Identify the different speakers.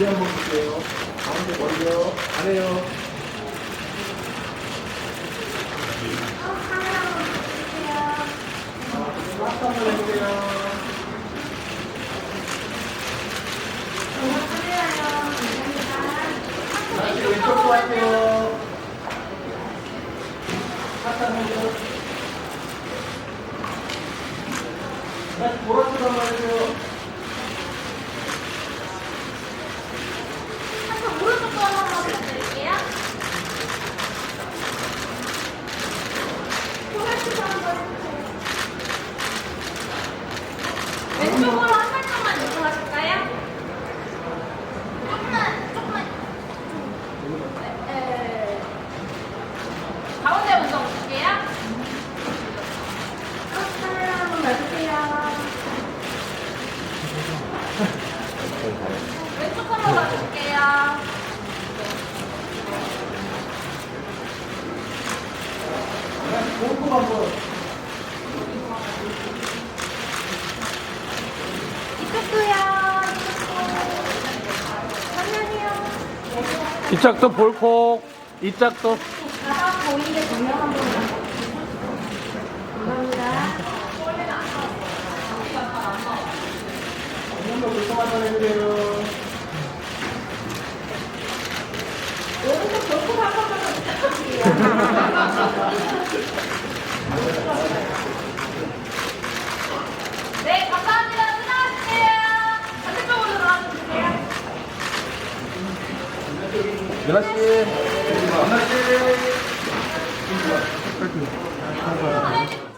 Speaker 1: 가운데 한번 볼게요. 가운데 먼저 안해요 한번 해보세요. 다시
Speaker 2: 왼쪽으로 할게요. 잠깐 한번 다시 돌아서 한번 해주세요.
Speaker 1: 한번.
Speaker 2: 이쪽도요. 안녕하세요.
Speaker 3: 이짝도 볼콕 이 짝도
Speaker 2: 가방 보이게 조명 한번 감사합니다. 오른쪽 볼콕 한 부탁드릴게요. 네, 감사합니다. 수고하세요. 반대쪽으로 나와주세요.
Speaker 1: 연아 씨. 연아 씨.